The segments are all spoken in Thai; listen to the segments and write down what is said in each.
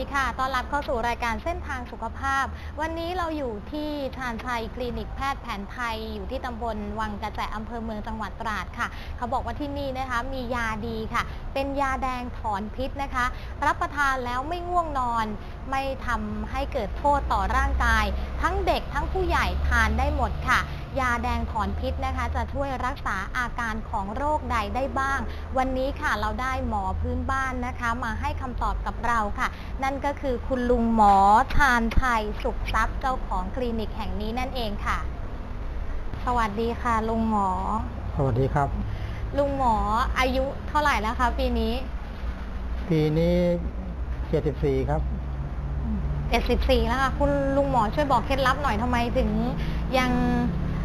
ดีค่ะ ต้อนรับเข้าสู่รายการเส้นทางสุขภาพ วันนี้เราอยู่ที่ชาญชัยคลินิกแพทย์แผนไทย อยู่ที่ตำบลวังกระแจอำเภอเมืองจังหวัดตราดค่ะ เขาบอกว่าที่นี่นะคะมียาดีค่ะ เป็นยาแดงถอนพิษนะคะ รับประทานแล้วไม่ง่วงนอน ไม่ทำให้เกิดโทษต่อร่างกาย ทั้งเด็กทั้งผู้ใหญ่ทานได้หมดค่ะ ยาแดงถอนพิษนะคะ จะช่วยรักษาอาการของโรคใดได้บ้าง วันนี้ค่ะเราได้หมอพื้นบ้านนะคะ มาให้คำตอบกับเราค่ะ นั่นก็คือคุณลุงหมอทานไทยสุขทรัพย์เจ้าของคลินิกแห่งนี้นั่นเองค่ะ สวัสดีค่ะ ลุงหมอ สวัสดีครับ ลุงหมออายุเท่าไหร่แล้วคะปีนี้ ปีนี้74ครับ74แล้วค่ะ คุณลุงหมอช่วยบอกเคล็ดลับหน่อยทำไมถึงยัง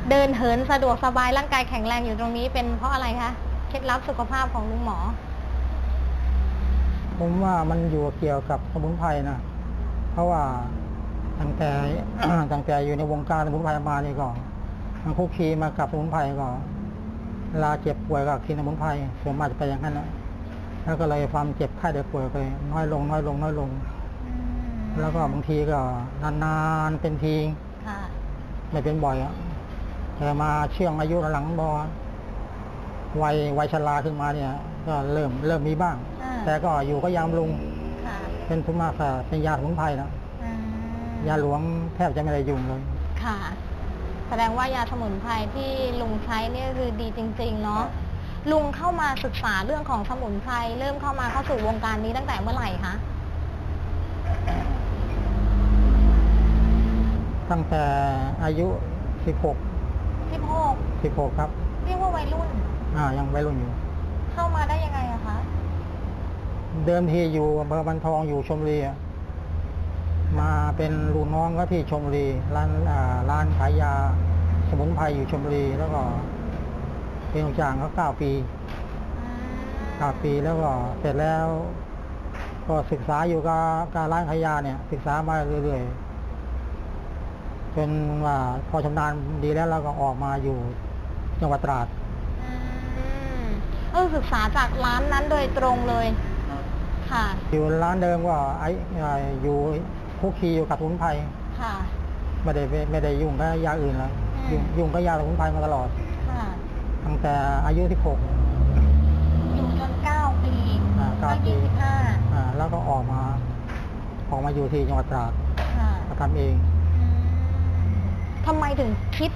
เดินเหินสะดวกสบายร่างกายแข็งแรงอยู่ตรงนี้เป็นเพราะอะไรคะเคล็ดลับสุขภาพของลุงหมอ ผมว่ามันอยู่เกี่ยวกับสมุนไพรนะเพราะว่าตั้งแต่ ตั้งแต่อยู่ในวงการสมุนไพรมานี่ก็มันคุกคีมากับสมุนไพรก็เวลาเจ็บป่วยก็กินสมุนไพรส่วนมากจะไปอย่างนั้นนะแล้วก็เลยความเจ็บไข้ได้ป่วยก็เลยน้อยลง น้อยลง น้อยลง แล้วก็บางทีก็นานๆเป็นทีค่ะไม่เป็นบ่อยอะ แต่มาเชื่องอายุหลังบอวัยวัยชราขึ้นมาเนี่ย ก็เริ่มเริ่มมีบ้างอ่าแต่ก็อยู่ก็ยามลุงค่ะเป็นทุนมากค่ะเป็นยาสมุนไพรนะอืมยาหลวงแทบจะไม่ได้ยุ่งเลย ค่ะ แสดงว่ายาสมุนไพรที่ลุงใช้เนี่ยคือดีจริง ๆ เนาะลุงเข้ามาศึกษาเรื่องของสมุนไพรเริ่มเข้ามาเข้าสู่วงการนี้ตั้งแต่เมื่อไหร่คะตั้งแต่อายุ 16 พี่โพก16ครับ เรียกว่าวัยรุ่น อ่า ยังวัยรุ่นอยู่ เข้ามาได้ยังไงอะคะ เดิมทีอยู่อำเภอบันทองอยู่ชมบุรีอะมาเป็นลูกน้องก็ที่ชมบุรีร้านอ่าร้านขายยาสมุนไพรอยู่ชมบุรีแล้วก็เป็นลูกจ้างเขาเก้าปีเก้าปีแล้วก็เสร็จแล้ว ก็ศึกษาอยู่กับการร้านขายยาเนี่ย ศึกษามาเรื่อยๆ จนว่าพอชำนาญดีแล้วเราก็ออกมาอยู่จังหวัดตราด อืมเออศึกษาจากร้านนั้นโดยตรงเลย ค่ะ อยู่ร้านเดิมก็ไออ่าอยู่คุกคีอยู่กับสมุนไพรค่ะ ไม่ได้ไม่ไม่ได้ยุ่งกับยาอื่นเลยอืม ยุ่งยุ่งกับยาสมุนไพรมาตลอด ค่ะ ตั้งแต่อายุที่หกอยู่จนเก้าปีอ่าเก้าปี ยี่สิบห้าอ่าแล้วก็ออกมา ออกมาอยู่ที่จังหวัดตราดค่ะ มาทำเองอืม ทำไมถึงคิด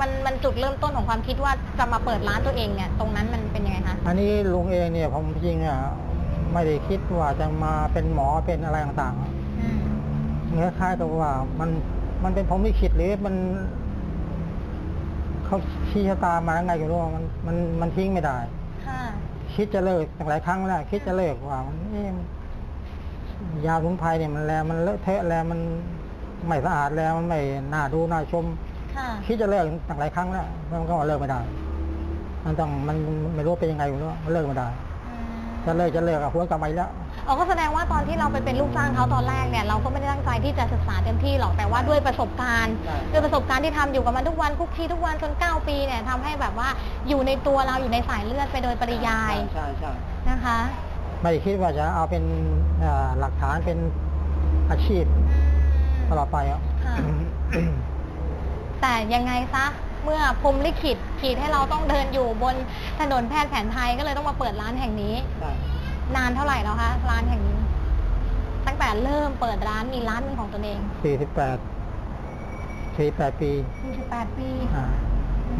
มันมันจุดเริ่มต้นของความคิดว่าจะมาเปิดร้านตัวเองเนี่ยตรงนั้นมันเป็นยังไงคะอันนี้ลุงเองเนี่ยผมจริงๆเนี่ยไม่ได้คิดว่าจะมาเป็นหมอเป็นอะไรต่างอืมๆเนื้อคล้ายกับว่ามันมันเป็นผมลิขิตหรือมันเขาชี้ชะตามายังไงก็ไม่รู้ว่ามันมันมันทิ้งไม่ได้ค่ะคิดจะเลิกตั้งหลายครั้งแล้วคิดจะเลิกว่ามันเอ๊ะยาสมุนไพรเนี่ยมันแลมันเลอะเทอะแล้วมัน ไม่สะอาดแล้วมันไม่น่าดูน่าชม ค่ะคิดจะเลิกตั้งหลายครั้งแล้วมันก็เลิกไม่ได้ มันต้องมันมันไม่รู้เป็นยังไงไม่รู้มันเลิกไม่ได้ อืมจะเลิกจะเลิกอะหัวกลับไปแล้ว อ๋อก็แสดงว่าตอนที่เราไปเป็นลูกจ้างเขาตอนแรกเนี่ยเราก็ไม่ได้ตั้งใจที่จะศึกษาเต็มที่หรอกแต่ว่าด้วยประสบการณ์ ใช่ ด้วยประสบการณ์ที่ทำอยู่กับมันทุกวันคุกคีทุกวันจน 9 ปีเนี่ยทำให้แบบว่าอยู่ในตัวเราอยู่ในสายเลือดไปโดยปริยายใช่ใช่นะคะ ไม่ได้คิดว่าจะเอาเป็นอ่าหลักฐานเป็นอาชีพ ตลอดไปอะค่ะ แต่ยังไงซะ เมื่อพรหมลิขิตขีดให้เราต้องเดินอยู่บนถนนแพทย์แผนไทยก็เลยต้องมาเปิดร้านแห่งนี้ใช่นานเท่าไหร่แล้วคะร้านแห่งนี้ ตั้งแต่เริ่มเปิดร้านมีร้านเป็นของตนเองสี่สิบแปดสี่แปดปี 28ปีอ่า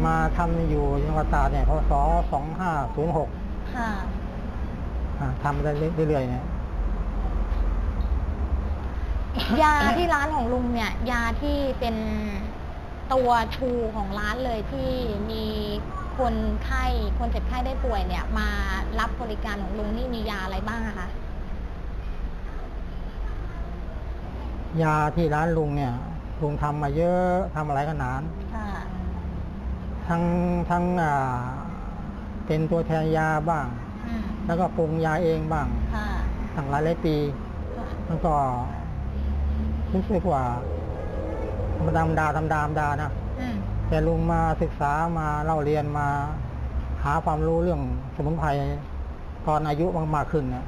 มาทำอยู่จังหวัดตราดเนี่ยพศสองห้าศูนย์หกค่ะ ทำได้เรื่อยๆเนี่ย ยาที่ร้านของลุงเนี่ย ยาที่เป็นตัวชูของร้านเลยที่มีคนไข้คนเจ็บไข้ได้ป่วยเนี่ย มารับบริการของลุงนี่มียาอะไรบ้างอะคะ ยาที่ร้านลุงเนี่ยลุงทำมาเยอะทำอะไรกันนาน ค่ะ ทั้งทั้งอ่าเป็นตัวแทนยาบ้าง อืมแล้วก็ปรุงยาเองบ้างค่ะตั้งหลายหลายปี แล้วก็ รู้สึกว่าธรรมดาธรรมดาธรรมดาธรรมดานะอืมแต่ลุงมาศึกษามาเล่าเรียนมา หาความรู้เรื่องสมุนไพรตอนอายุมากๆขึ้นเนี่ย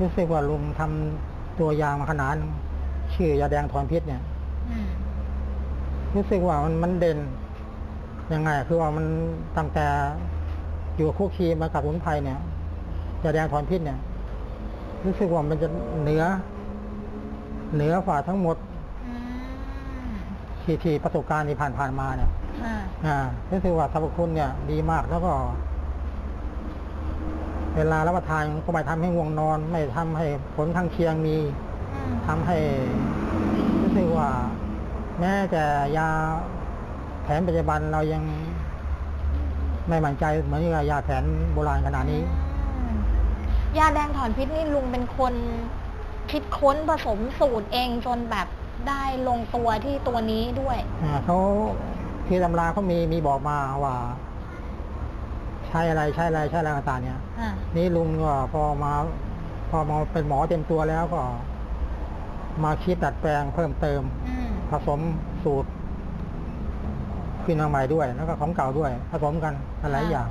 รู้สึกว่าลุงทำตัวยามาขนาดนึงชื่อยาแดงถอนพิษเนี่ยอืมรู้สึกว่ามันมันเด่นยังไง คือว่ามันตั้งแต่อยู่คุกคีมากับสมุนไพรเนี่ยยาแดงถอนพิษเนี่ย รู้สึกว่ามันจะเหนือ เหนือกว่าทั้งหมดอืมที่ที่ประสบการณ์ที่ผ่านผ่านๆมาเนี่ย ค่ะ อ่ารู้สึกว่าสรรพคุณเนี่ย ดีมากแล้วก็ เวลารับประทานก็ไม่ทำให้ง่วงนอน ไม่ทำให้ผลข้างเคียงมีอืมทำให้รู้สึกว่า แม้แต่ยาแผนปัจจุบันเรายังไม่มั่นใจเหมือนกับยาแผนโบราณขนาดนี้ อืมยาแดงถอนพิษนี่ลุงเป็นคน คิดค้นผสมสูตรเองจนแบบได้ลงตัวที่ตัวนี้ด้วย อ่าเขาที่ตำราเขามีมีบอกมาว่า ใช้อะไรใช้อะไรใช้อะไรต่างๆเนี่ย อ่านี่ลุงก็พอมา พอมาเป็นหมอเต็มตัวแล้วก็ มาคิดดัดแปลงเพิ่มเติม อืมผสมสูตรขึ้นมาใหม่ด้วย แล้วก็ของเก่าด้วย ผสมกันหลายอย่าง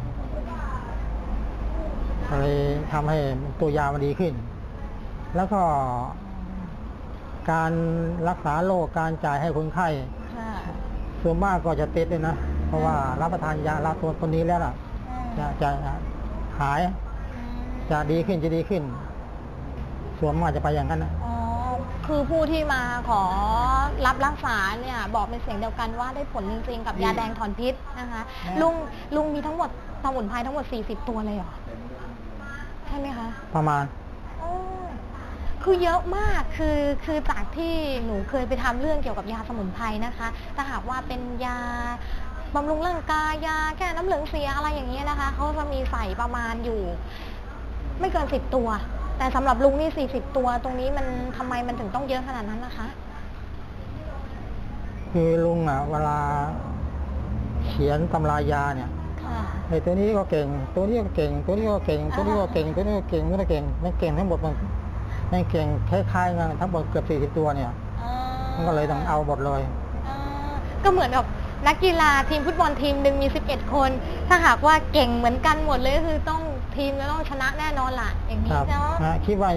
ก็เลยทำให้ตัวยามันดีขึ้น แล้วก็การรักษาโรคการจ่ายให้คนไข้ค่ะส่วนมากก็จะติดเลยนะ เพราะว่ารับประทานยาลาตัวตัวนี้แล้วล่ะอืมจะจะหายอืมจะดีขึ้นจะดีขึ้น ส่วนมากจะไปอย่างนั้นนะอ๋อคือผู้ที่มาขอรับรักษาเนี่ยบอกเป็นเสียงเดียวกันว่าได้ผลจริงๆกับยาแดงถอนพิษนะคะลุงลุงมีทั้งหมดสมุนไพรทั้งหมด 40 ตัวเลยเหรอ ใช่ไหมคะ ประมาณอ๋อ คือเยอะมากคือคือจากที่หนูเคยไปทำเรื่องเกี่ยวกับยาสมุนไพรนะคะถ้าหากว่าเป็นยาบำรุงร่างกายยาแก้น้ำเหลืองเสียอะไรอย่างเงี้ยนะคะเขาจะมีใส่ประมาณอยู่ ไม่เกินสิบตัว แต่สำหรับลุงนี่สี่สิบตัว ตรงนี้มันทำไมมันถึงต้องเยอะขนาดนั้นนะคะ คือลุงอะเวลาเขียนตำรายาเนี่ยค่ะ ไอ้ตัวนี้ก็เก่ง ตัวนี้ก็เก่ง ตัวนี้ก็เก่ง ตัวนี้ก็เก่ง ตัวนี้ก็เก่งตัวนี้ก็เก่งมันเก่งทั้งหมดมัน มันเก่งคล้ายๆกันทั้งหมดเกือบสี่สิบตัวเนี่ยมันก็เลยต้องเอาหมดเลย อ่าก็เหมือนกับนักกีฬาทีมฟุตบอลทีมหนึ่งมี 11 คน ถ้าหากว่าเก่งเหมือนกันหมดเลยก็คือต้องทีมจะต้องชนะแน่นอนล่ะ อย่างคนี้รับเนาะนะคิดว่า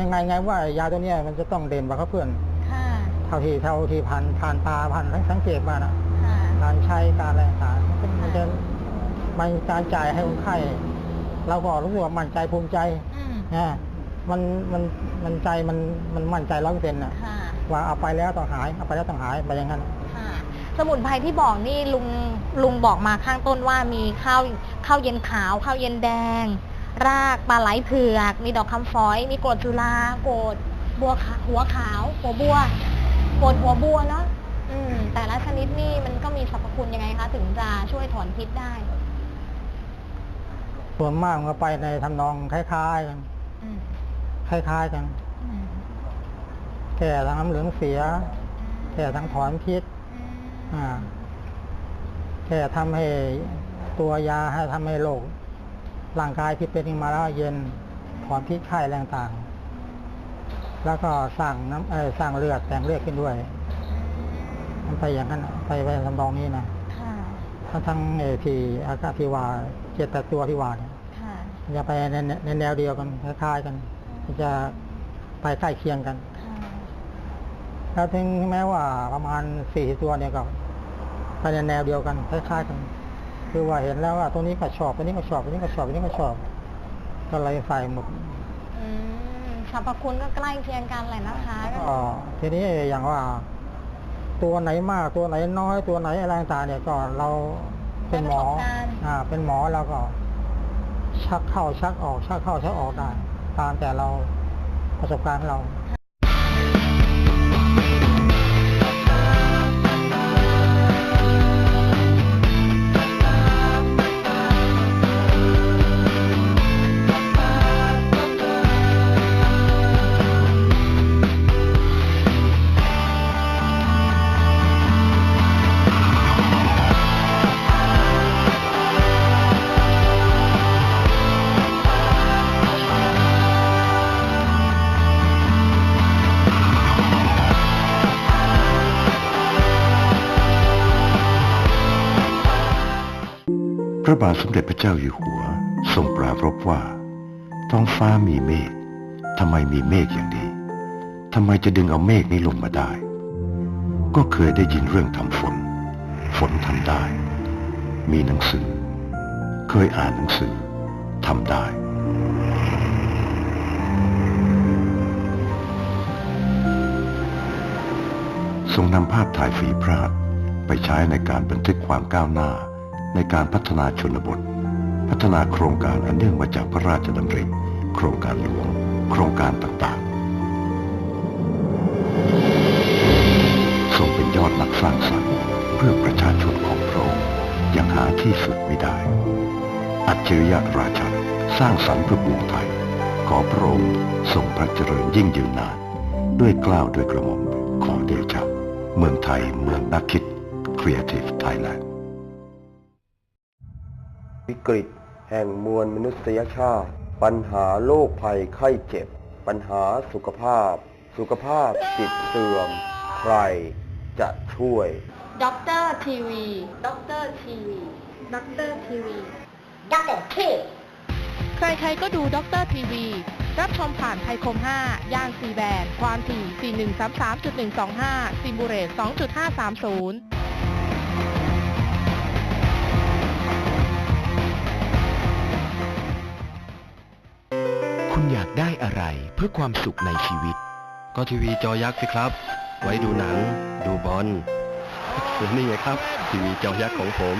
ยังไงไงว่ายาตัวเนี้ยมันจะต้องเด่นกว่าเขาเพื่อนค่ะ เท่าที่เท่าที่ผ่านผ่านตาผ่านสังเกตมานะค่ะ การใช้การอะไรต่างๆมันจะมันจะมันการจ่ายให้คนไข้เราก็รู้สึกว่ามั่นใจภูมิใจอืม นะ มันมันมันใจมันมันมั่นใจร้อยเปอร์เซ็นต์นะค่ะ ว่าเอาไปแล้วต้องหายเอาไปแล้วต้องหายไปอย่างนั้น ค่ะ สมุนไพรที่บอกนี่ลุงลุงบอกมาข้างต้นว่ามีข้าวข้าวเย็นขาวข้าวเย็นแดง รากปลาไหลเผือก มีดอกคำฝอย มีกรดจุฬาโกรดบัวขาหัวขาว หัวบัวโกรดหัวบัวเนาะอืม แต่ละชนิดนี่มันก็มีสรรพคุณยังไงคะ ถึงจะช่วยถอนพิษได้ส่วนมากมันก็ไปในทำนองคล้ายๆกัน อืม คล้าย ๆ กันอืมแก่ทั้งน้ำเหลืองเสีย แก่ทั้งถอนพิษอ่าแค่ทำให้ตัวยาให้ทำให้โรคร่างกายที่เป็นขึ้นมาแล้วเย็นถอนพิษไข้แรงต่างๆแล้วก็สร้างน้ำเออสร้างเลือดแต่งเลือดขึ้นด้วยมันไปอย่างนั้นน่ะไปไปทำนองนี้นะค่ะทั้งทั้งเออที่อากาศที่ว่าเจ็ดแปดตัวที่ว่าเนี่ยค่ะมันจะไปในในในแนวเดียวกันคล้ายๆกันมัน จะไปใกล้เคียงกันค่ะแล้วถึงแม้ว่าประมาณสี่ตัวเนี่ยก็ไปในแนวเดียวกันคล้ายๆกัน คือว่าเห็นแล้วว่าตัวนี้ก็ชอบตัวนี้ก็ชอบตัวนี้ก็ชอบตัวนี้ก็ชอบ ก็เลยใส่หมดอืมสรรพคุณก็ใกล้เคียงกันแหละนะคะก็ก็ทีนี้อย่างว่า ตัวไหนมากตัวไหนน้อยตัวไหนอะไรต่างๆเนี่ยก็เราเป็นหมอประสบการณ์อ่า เป็นหมอเราก็ ชักเข้าชักออก ชักเข้าชักออกได้ ตามแต่เราประสบการณ์ของเรา ระบาทสมเด็จพระเจ้าอยู่หัวทรงปรารภว่า ท้องฟ้ามีเมฆทำไมมีเมฆอย่างนี้ทำไมจะดึงเอาเมฆนี้ลงมาได้ ก็เคยได้ยินเรื่องทำฝน ฝนทำได้ มีหนังสือ เคยอ่านหนังสือทำได้ทรงนำภาพถ่ายฝีพระหัตถ์ไปใช้ในการบันทึกความก้าวหน้า ในการพัฒนาชนบท พัฒนาโครงการอันเนื่องมาจากพระราชดำริ โครงการหลวง โครงการต่างๆทรงเป็นยอดนักสร้างสรรค์เพื่อประชาชนของพระองค์ย่างหาที่สุดไม่ได้ อัจฉริยะราชันสร้างสรรค์เพื่อปวงไทย ขอพระองค์ทรงพระเจริญยิ่งยืนนาน ด้วยกล้าวด้วยกระหม่อมขอเดชะเมืองไทยเมืองนักคิด Creative Thailand วิกฤต แห่งมวลมนุษยชาติ ปัญหาโรคภัยไข้เจ็บ ปัญหาสุขภาพ สุขภาพจิตเสื่อม ใครจะช่วยด็อกเตอร์ทีวีด็อกเตอร์ทีวีด็อกเตอร์ทีวีด็อกเตอร์ทีใครๆก็ดูด็อกเตอร์ทีวี รับชมผ่านไทยคม 5 ย่านซีแบน ความถี่ 4133.125ซิมบูเรต2.530 เพื่อความสุขในชีวิต ก็ทีวีจอยักษ์สิครับ ไว้ดูหนัง ดูบอลนี่ไงครับ ทีวีจอยักษ์ของผม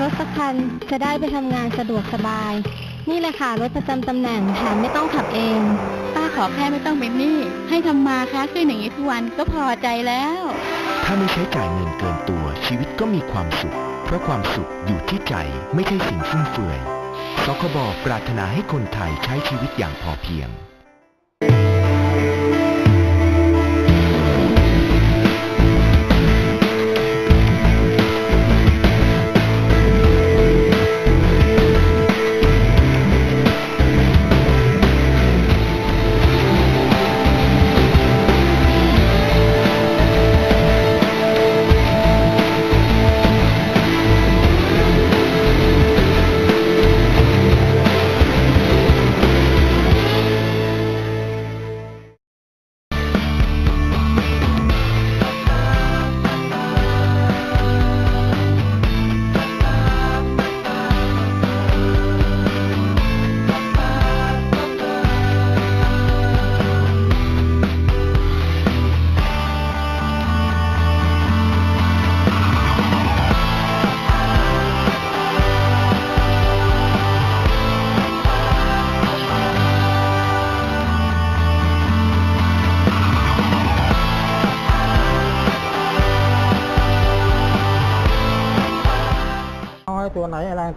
รถสักคันจะได้ไปทำงานสะดวกสบาย นี่แหละค่ะรถประจำตำแหน่งแถมไม่ต้องขับเองป้าขอแค่ไม่ต้องเป็นหนี้ให้ทำมาค้าขึ้นอย่างนี้ทุกวันก็พอใจแล้ว ถ้าไม่ใช้จ่ายเงินเกินตัวชีวิตก็มีความสุข เพราะความสุขอยู่ที่ใจไม่ใช่สิ่งฟุ่มเฟือยสคบปรารถนาให้คนไทยใช้ชีวิตอย่างพอเพียง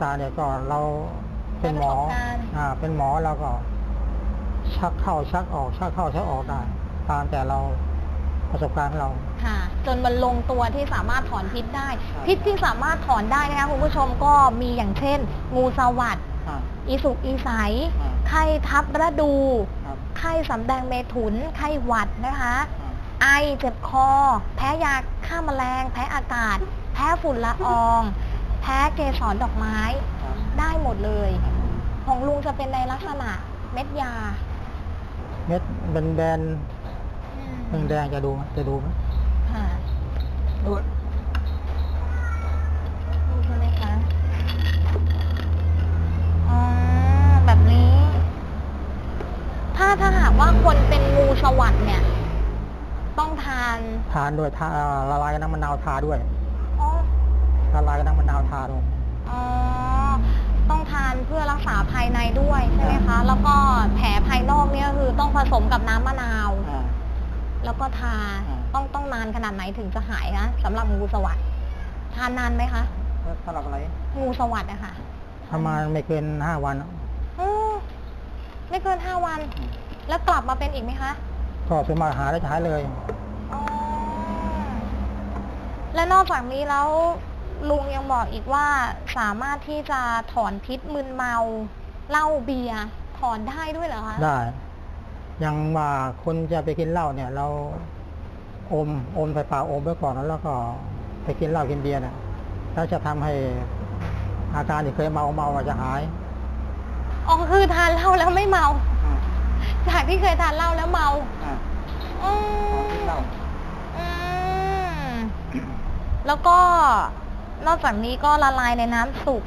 ตัวไหนอะไรต่างๆเนี่ยก็เราเป็นหมอได้ประสบการณ์อ่า เป็นหมอเราก็ ชักเข้าชักออก ชักเข้าชักออกได้ ตามแต่เราประสบการณ์ของเรา ค่ะ จนมันลงตัวที่สามารถถอนพิษได้ครับพิษที่สามารถถอนได้นะคะคุณผู้ชมก็มีอย่างเช่น งูสวัสดอ่าอีสุกอีใสอ่าไข้ทับระดูครับไข้สำแดงเมถุน ไข้หวัดนะคะอ่าไอเจ็บคอ แพ้ยาฆ่าแมลง แพ้อากาศ แพ้ฝุ่นละออง แพ้เกสรดอกไม้ครับได้หมดเลย ของลุงจะเป็นในลักษณะเม็ดยา เม็ดเป็นแบนแดงแดงๆจะดูไหมจะดูไหมค่ะดูดูใช่ไหมคะ อ๋อ แบบนี้ ถ้าถ้าหากว่าคนเป็นงูสวัสดเนี่ย ต้องทาน ทานด้วยทาอ่าละลายกับน้ำมะนาวทาด้วยอ๋อ ละลายกับน้ำมะนาวทาด้วยอ๋อ ต้องทานเพื่อรักษาภายในด้วยใช่ไหมคะ แล้วก็แผลภายนอกเนี่ยคือต้องผสมกับน้ำมะนาว อ่า แล้วก็ทา อ่า ต้องต้องนานขนาดไหนถึงจะหายนะสำหรับงูสวัสดทานนานไหมคะ แล้วสำหรับอะไรงูสวัสดอะค่ะประมาณไม่เกินห้าวันออไม่เกินห้าวัน แล้วกลับมาเป็นอีกไหมคะ ก็เป็นมาหาได้ใช้เลย อ๋อ และนอกจากนี้แล้ว ลุงยังบอกอีกว่าสามารถที่จะถอนพิษมึนเมาเหล้าเบียร์ถอนได้ด้วยเหรอคะได้อยังว่าคนจะไปกินเหล้าเนี่ย เราอมอมใส่ปากอมไว้ก่อนแล้วก็ไปกินเหล้ากินเบียร์เนี่ยแล้วจะทำให้อาการที่เคยเมาเมาๆอาจจะหายอ๋อคือทานเหล้าแล้วไม่เมา จากที่เคยทานเหล้าแล้วเมาอ่าอืมของที่เราอืมแล้วก็ นอกจากนี้ก็ละลายในน้ำสุก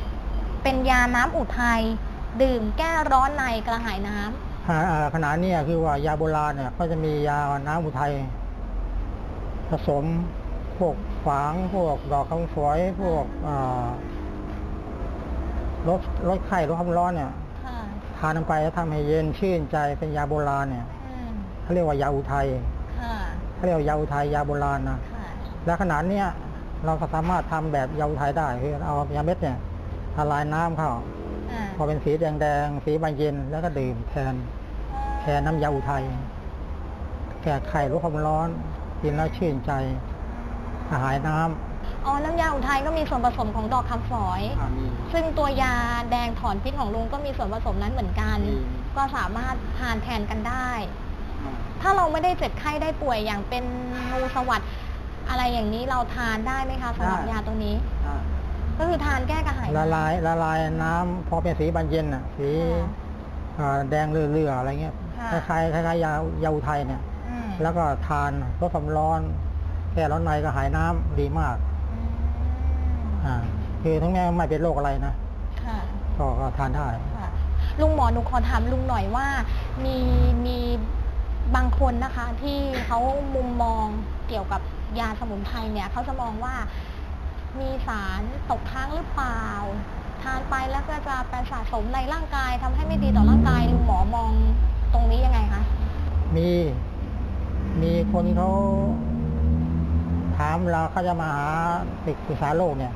เป็นยาน้ำอุทัย ดื่มแก้ร้อนในกระหายน้ำขณะอ่าขณะเนี้คือว่ายาโบราณเนี่ย ก็จะมียาน้ำอุทัยผสมพวกฝางพวกดอกคำฝอยพวกอ่าลดลดไข้ลดความร้อนเนี่ยค่ะทานลงไปแล้วทำให้เย็นชื่นใจเป็นยาโบราณเนี่ยอืมเขาเรียกว่ายาอุทัยค่ะเขาเรียกว่ายาอุทัยยาโบราณนะค่ะ และขนาดเนี้ย เราก็สามารถทำแบบยาอุทัยได้คือเอายาเม็ดเนี่ยละลายน้ำเข้าอ่าพอเป็นสีแดงๆสีบานเย็นแล้วก็ดื่มแทนแทนน้ำยาอุทัยแก้ไขลดความร้อนกินแล้วชื่นใจหายน้ำอ๋อ น้ำยาอุทัยก็มีส่วนผสมของดอกคำฝอย ซึ่งตัวยาแดงถอนพิษของลุงก็มีส่วนผสมนั้นเหมือนกันอืมก็สามารถทานแทนกันได้ ถ้าเราไม่ได้เจ็บไข้ได้ป่วยอย่างเป็นงูสวัสด์ อะไรอย่างนี้เราทานได้ไหมคะสำหรับได้ ยาตัวนี้ อ่าก็คือทานแก้กระหาย ละลายละลายน้ำพอเป็นสีบานเย็นอะสีค่ะอ่าแดงเรื่อๆอะไรเงี้ยค่ะ คล้ายๆคล้ายๆยายาอุทัยเนี่ย อืมแล้วก็ทานลดความร้อนแก้ร้อนในก็หายน้ำดีมากอืมอ่าคือทั้งแม้ไม่เป็นโรคอะไรนะค่ะ ก็ก็ทานได้ ค่ะลุงหมอหนูขอถามลุงหน่อยว่า มีมีบางคนนะคะ ที่เขามุมมองเกี่ยวกับ ยาสมุนไพรเนี่ยเขาจะมองว่ามีสารตกค้างหรือเปล่า ทานไปแล้วก็จะไปสะสมในร่างกายทำให้ไม่ดีต่อร่างกายลุงหมอมองตรงนี้ยังไงคะมี มีคนเขาถามเราเขาจะมาหาปรึกษาโรคเนี่ย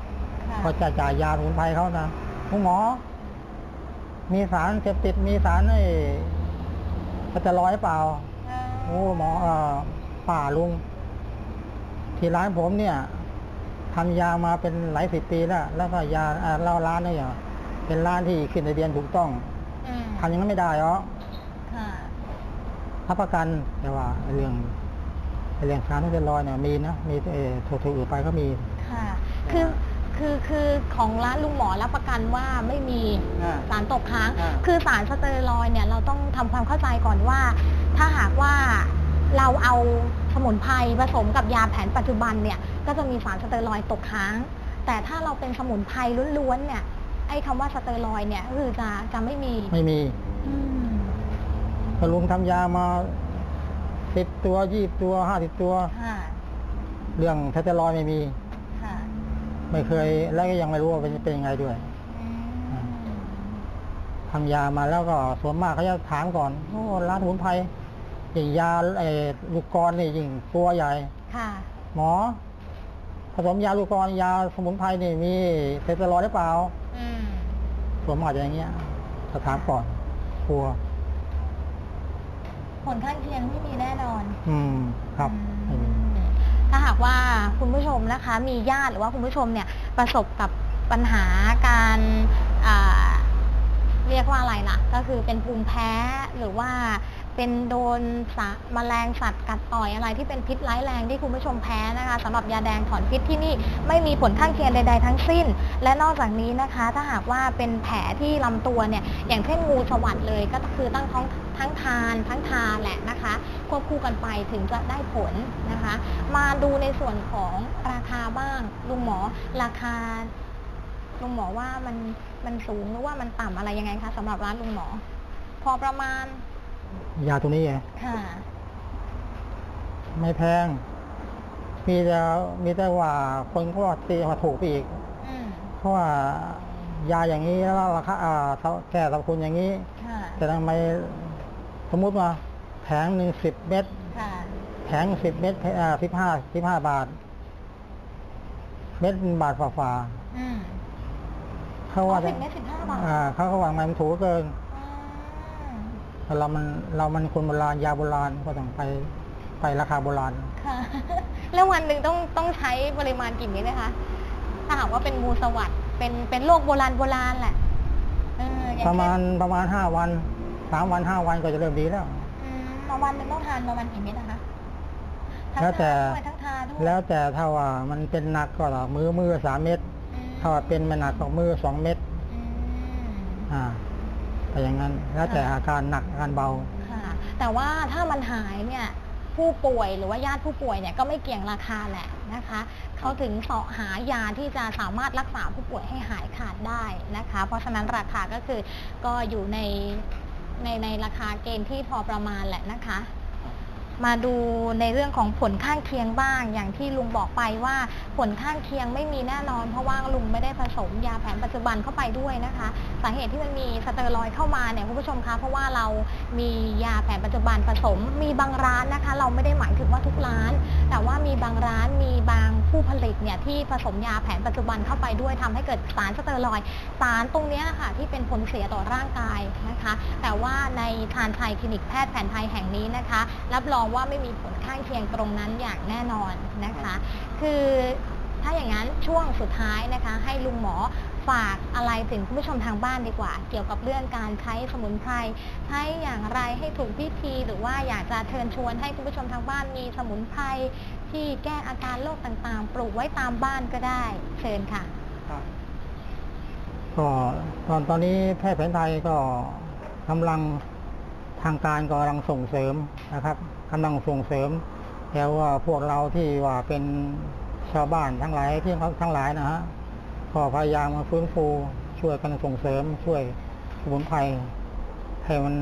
ค่ะเขาจะจ่ายยาสมุนไพรเขานะคุณหมอ มีสารเสพติดมีสารไอ้ก็จะร้อยเปล่าโอ้หมอเอ่อป่าลุง ที่ร้านผมเนี่ยทำยามาเป็นหลายสิบปีแล้ว แล้วก็ยาเอ่อเหล้าร้านเนี่ยเป็นร้านที่ขึ้นทะเบียนถูกต้องอืมทำอย่างนั้นไม่ได้หรอกค่ะรับประกันแต่ว่าเรื่องเรื่องสารที่เป็นรอยเนี่ยมีนะมีเออถูกถูกอื่นไปก็มี ค่ะ คือคือคือของร้านลุงหมอรับประกันว่าไม่มีอ่าสารตกค้างอ่าคือสารสเตอรอยด์เนี่ยเราต้องทำความเข้าใจก่อนว่า ถ้าหากว่าเราเอา สมุนไพรผสมกับยาแผนปัจจุบันเนี่ยก็จะมีสารสเตอรอยด์ตกค้าง แต่ถ้าเราเป็นสมุนไพรล้วนๆเนี่ยไอ้คำว่าสเตอรอยด์เนี่ยก็คือจะจะไม่มีไม่มีอืมก็ลุงทำยามาสิบตัวยี่สิบตัวห้าสิบตัวค่ะเรื่องเทสเตอรอยด์ไม่มีค่ะไม่เคยและก็ยังไม่รู้ว่าเป็นเป็นยังไงด้วยอืมทำยามาแล้วก็ส่วนมากเขาจะถามก่อนโอ้ร้านสมุนไพร ยิ่งยาไอ้ลูกกรนี่ยิ่งตัวใหญ่ ค่ะ หมอ ผสมยาลูกกรยาสมุนไพรนี่มีเทสเตอรอยด์หรือเปล่าอืมส่วนมากจะอย่างเงี้ยจะถามก่อนกลัว ผลข้างเคียงไม่มีแน่นอน อืม ครับไม่มีถ้าหากว่าคุณผู้ชมนะคะ มีญาติหรือว่าคุณผู้ชมเนี่ย ประสบกับปัญหาการอ่าเรียกว่าอะไรล่ะ ก็คือเป็นภูมิแพ้หรือว่า เป็นโดนสะแมลงสัตว์กัดต่อยอะไรที่เป็นพิษร้ายแรงที่คุณผู้ชมแพ้นะคะสำหรับยาแดงถอนพิษที่นี่ไม่มีผลข้างเคียงใด ๆ ทั้งสิ้น และนอกจากนี้นะคะ ถ้าหากว่าเป็นแผลที่ลำตัวเนี่ยอย่างเช่นงูสวัสด์เลยก็คือตั้งท้องทั้งทานทั้งทานแหละนะคะ ควบคู่กันไปถึงจะได้ผลนะคะ มาดูในส่วนของราคาบ้างลุงหมอราคาลุงหมอว่ามันมันสูงหรือว่ามันต่ำอะไรยังไงคะสำหรับร้านลุงหมอ พอประมาณ ยาตัวนี้ไงค่ะ ไม่แพง มีแต่มีแต่ว่าคนก็ตีมาถูกไปอีกอืมเพราะว่ายาอย่างนี้แล้วราคาอ่าแก้สรรพคุณอย่างนี้ ค่ะ แต่ทำไมสมมุติว่าแผงหนึ่งสิบเม็ดค่ะ แผงสิบเม็ดอ่าสิบห้าสิบห้าบาท เม็ดบาทฝ่าอืม ๆเขาว่าสิบเมตรสิบห้าบาท อ่าเขาก็ว่ามันถูกเกินอืม เรามันเรามันคนโบราณยาโบราณก็ต้องไปไปราคาโบราณค่ะ แล้ววันหนึ่งต้องต้องใช้ปริมาณกี่เม็ดนะคะ ถ้าหากว่าเป็นงูสวัสด์เป็นเป็นโรคโบราณโบราณแหละเอออย่งปเช่นระมาณประมาณห้าวันสามวันห้าวันก็จะเริ่มดีแล้ว อืมมาวันหนึ่งต้องทานประมาณกี่เม็ดนะคะทั้งแล้วแต่ ทานด้วยทั้งทาด้วยแล้วแต่ถ้าว่ามันเป็นหนักก็มือมือสามเม็ดอืมถ้าว่าเป็นไม่หนักก็มือสองเม็ดอืม อ่า แต่อย่างนั้น แล้วแต่อาการหนักอาการเบา ค่ะ แต่ว่าถ้ามันหายเนี่ยผู้ป่วยหรือว่าญาติผู้ป่วยเนี่ยก็ไม่เกี่ยงราคาแหละนะคะเขาถึงเสาะหายาที่จะสามารถรักษาผู้ป่วยให้หายขาดได้นะคะ เพราะฉะนั้นราคาก็คือก็อยู่ในในในราคาเกณฑ์ที่พอประมาณแหละนะคะ มาดูในเรื่องของผลข้างเคียงบ้าง อย่างที่ลุงบอกไปว่าผลข้างเคียงไม่มีแน่นอน เพราะว่าลุงไม่ได้ผสมยาแผนปัจจุบันเข้าไปด้วยนะคะ สาเหตุที่มันมีสเตอรอยเข้ามาเนี่ยคุณผู้ชมคะเพราะว่าเรามียาแผนปัจจุบันผสม มีบางร้านนะคะ เราไม่ได้หมายถึงว่าทุกร้าน แต่ว่ามีบางร้านมีบางผู้ผลิตเนี่ยที่ผสมยาแผนปัจจุบันเข้าไปด้วยทำให้เกิดสารสเตอรอยสารตรงนี้ค่ะที่เป็นผลเสียต่อร่างกายนะคะ แต่ว่าในทานไทยคลินิกแพทย์แผนไทยแห่งนี้นะคะ รับรองว่าไม่มีผลข้างเคียงตรงนั้นอย่างแน่นอนนะคะ คือถ้าอย่างนั้นช่วงสุดท้ายนะคะ ให้ลุงหมอฝากอะไรถึงคุณผู้ชมทางบ้านดีกว่า เกี่ยวกับเรื่องการใช้สมุนไพรใช้อย่างไรให้ถูกพิธีหรือว่าอยากจะเชิญชวนให้คุณผู้ชมทางบ้านมีสมุนไพรที่แก้อาการโรคต่างๆ ปลูกไว้ตามบ้านก็ได้เชิญค่ะก็ตอนตอนนี้แพทย์แผนไทยก็กำลัง ทางการก็กำลังส่งเสริมนะครับกำลังส่งเสริมแต่ว่าพวกเราที่ว่าเป็นชาวบ้านทั้งหลายที่เขาทั้งหลายนะฮะก็พยายามมาฟื้นฟูช่วยกันส่งเสริม ช่วยสมุนไพรให้มัน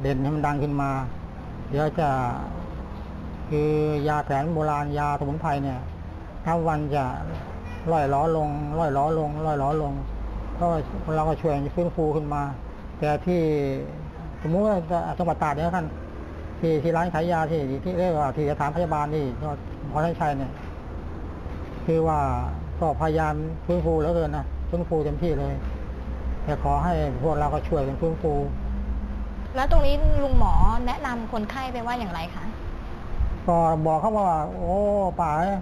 เด่นให้มันดังขึ้นมา เดี๋ยวจะคือยาแผนโบราณยาสมุนไพรเนี่ยถ้าวันจะร่อยล้อลงร่อยล้อลงร่อยล้อลงก็เราก็ช่วยฟื้นฟูขึ้นมา แต่ที่ สมมุติว่าจังหวัดตราดเนี่ยท่านที่ที่ร้านขายยาที่ที่เรียกว่าที่สถานพยาบาลนี่ก็พอได้ใช้เนี่ยคือว่าก็พยายามฟื้นฟูแล้วเกินนะฟื้นฟูเต็มที่เลย แต่ขอให้พวกเราก็ช่วยกันฟื้นฟู แล้วตรงนี้ลุงหมอแนะนำคนไข้ไปว่าอย่างไรคะก็บอกเขาว่า โอ้ป่าเอ้ย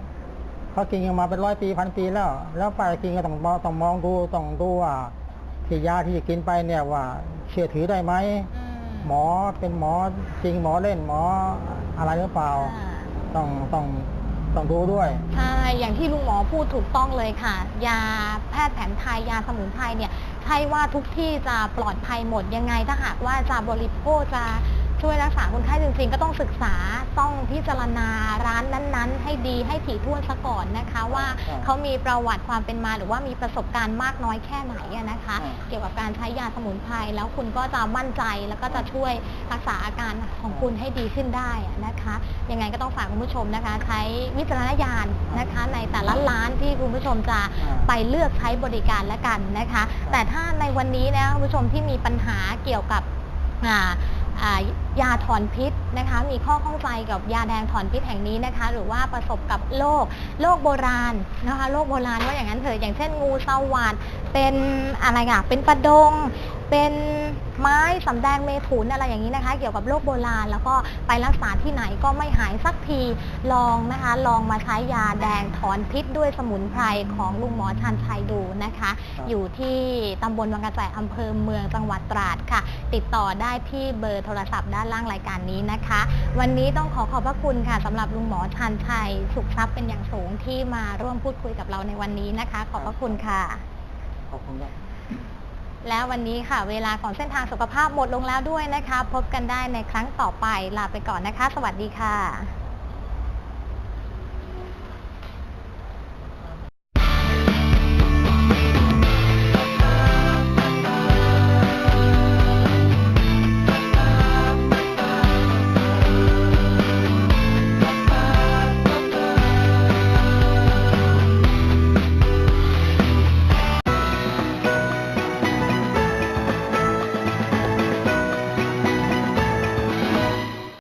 เขากินกันมาเป็นร้อยปีพันปีแล้ว แล้วไปกินก็ต้องมองต้องมองดูต้องดูว่าที่ยาที่กินไปเนี่ยว่า เชื่อถือได้ไหม หมอเป็นหมอจริงหมอเล่นหมออะไรหรือเปล่าอ่า ต้องต้องต้องดูด้วย ใช่ อย่างที่ลุงหมอพูดถูกต้องเลยค่ะ ยาแพทย์แผนไทยยาสมุนไพรเนี่ย ใช่ว่าทุกที่จะปลอดภัยหมดยังไงถ้าหากว่าจะบริโภคจะ ช่วยรักษาคนไข้จริงๆ ก็ต้องศึกษาต้องพิจารณาร้านนั้นๆ ให้ดีให้ถี่ถ้วนซะก่อนนะคะ ว่าครับเขามีประวัติความเป็นมาหรือว่ามีประสบการณ์มากน้อยแค่ไหนอะนะคะครับเกี่ยวกับการใช้ยาสมุนไพรแล้วคุณก็จะมั่นใจแล้วก็จะช่วยรักษาอาการของคุณให้ดีขึ้นได้อะนะคะยังไงก็ต้องฝากคุณผู้ชมนะคะ ใช้วิจารณญาณนะคะ ในแต่ละร้านที่คุณผู้ชมจะไปเลือกใช้บริการแล้วกันนะคะ แต่ถ้าในวันนี้นะคุณผู้ชมที่มีปัญหาเกี่ยวกับอ่าอ่า ยาถอนพิษนะคะ มีข้อข้องใจกับยาแดงถอนพิษแห่งนี้นะคะ หรือว่าประสบกับโรคโรคโบราณนะคะโรคโบราณว่าอย่างนั้นเถอะอย่างเช่นงูสวัสดเป็นอะไรอะเป็นประดง เป็นไม้สำแดงเมถุนอะไรอย่างนี้นะคะ เกี่ยวกับโรคโบราณ แล้วก็ไปรักษาที่ไหนก็ไม่หายสักทีลองนะคะ ลองมาใช้ยาแดงถอนพิษด้วยสมุนไพรของลุงหมอชันชัยดูนะคะครับอยู่ที่ตำบลวังกระแจอำเภอเมืองจังหวัดตราดค่ะ ติดต่อได้ที่เบอร์โทรศัพท์ด้านล่างรายการนี้นะคะ วันนี้ต้องขอขอบพระคุณค่ะสำหรับลุงหมอชันชัยสุขทรัพย์เป็นอย่างสูงที่มาร่วมพูดคุยกับเราในวันนี้นะคะ ขอบพระคุณค่ะขอบคุณครับ แล้ววันนี้ค่ะ เวลาของเส้นทางสุขภาพหมดลงแล้วด้วยนะคะ พบกันได้ในครั้งต่อไปลาไปก่อนนะคะ สวัสดีค่ะ